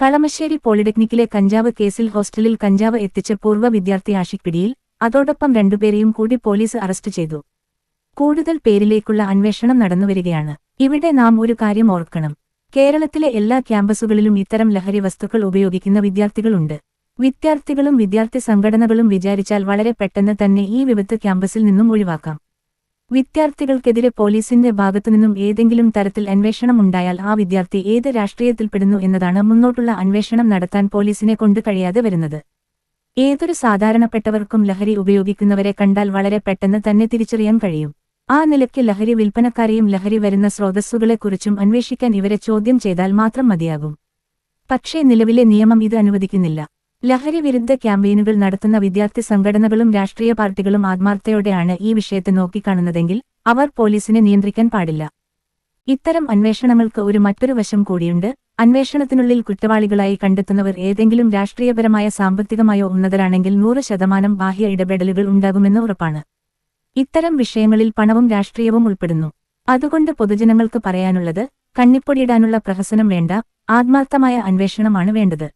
കളമശ്ശേരി പോളിടെക്നിക്കിലെ കഞ്ചാവ് കേസിൽ ഹോസ്റ്റലിൽ കഞ്ചാവ് എത്തിച്ച പൂർവ വിദ്യാർത്ഥി ആഷിക് പിടിയിൽ അതോടൊപ്പം രണ്ടുപേരെയും കൂടി പോലീസ് അറസ്റ്റ് ചെയ്തു. കൂടുതൽ പേരിലേക്കുള്ള അന്വേഷണം നടന്നുവരികയാണ്. ഇവിടെ നാം ഒരു കാര്യം ഓർക്കണം. കേരളത്തിലെ എല്ലാ ക്യാമ്പസുകളിലും ഇത്തരം ലഹരി വസ്തുക്കൾ ഉപയോഗിക്കുന്ന വിദ്യാർത്ഥികളുണ്ട്. വിദ്യാർത്ഥികളും വിദ്യാർത്ഥി സംഘടനകളും വിചാരിച്ചാൽ വളരെ പെട്ടെന്ന് തന്നെ ഈ വിപത്ത് ക്യാമ്പസിൽ നിന്നും ഒഴിവാക്കാം. വിദ്യാർത്ഥികൾക്കെതിരെ പോലീസിന്റെ ഭാഗത്തുനിന്നും ഏതെങ്കിലും തരത്തിൽ അന്വേഷണം ഉണ്ടായാൽ ആ വിദ്യാർത്ഥി ഏത് രാഷ്ട്രീയത്തിൽപ്പെടുന്നു എന്നതാണ് മുന്നോട്ടുള്ള അന്വേഷണം നടത്താൻ പോലീസിനെ കൊണ്ടു കഴിയാതെ വരുന്നത്. ഏതൊരു സാധാരണപ്പെട്ടവർക്കും ലഹരി ഉപയോഗിക്കുന്നവരെ കണ്ടാൽ വളരെ പെട്ടെന്ന് തന്നെ തിരിച്ചറിയാൻ കഴിയും. ആ നിലയ്ക്ക് ലഹരി വിൽപ്പനക്കാരെയും ലഹരി വരുന്ന സ്രോതസ്സുകളെക്കുറിച്ചും അന്വേഷിക്കാൻ ഇവരെ ചോദ്യം ചെയ്താൽ മാത്രം മതിയാകും. പക്ഷേ നിലവിലെ നിയമം ഇത് അനുവദിക്കുന്നില്ല. ലഹരി വിരുദ്ധ ക്യാമ്പയിനുകൾ നടത്തുന്ന വിദ്യാർത്ഥി സംഘടനകളും രാഷ്ട്രീയ പാർട്ടികളും ആത്മാർത്ഥയോടെയാണ് ഈ വിഷയത്തെ നോക്കിക്കാണുന്നതെങ്കിൽ അവർ പോലീസിനെ നിയന്ത്രിക്കാൻ പാടില്ല. ഇത്തരം അന്വേഷണങ്ങൾക്ക് ഒരു മറ്റൊരു വശം കൂടിയുണ്ട്. അന്വേഷണത്തിനുള്ളിൽ കുറ്റവാളികളായി കണ്ടെത്തുന്നവർ ഏതെങ്കിലും രാഷ്ട്രീയപരമായ സാമ്പത്തികമായോ ഉന്നതരാണെങ്കിൽ നൂറ് ശതമാനം ബാഹ്യ ഇടപെടലുകൾ ഉണ്ടാകുമെന്ന് ഉറപ്പാണ്. ഇത്തരം വിഷയങ്ങളിൽ പണവും രാഷ്ട്രീയവും ഉൾപ്പെടുന്നു. അതുകൊണ്ട് പൊതുജനങ്ങൾക്ക് പറയാനുള്ളത് കണ്ണിപ്പൊടിയിടാനുള്ള പ്രഹസനം വേണ്ട ആത്മാർത്ഥമായ അന്വേഷണമാണ് വേണ്ടത്.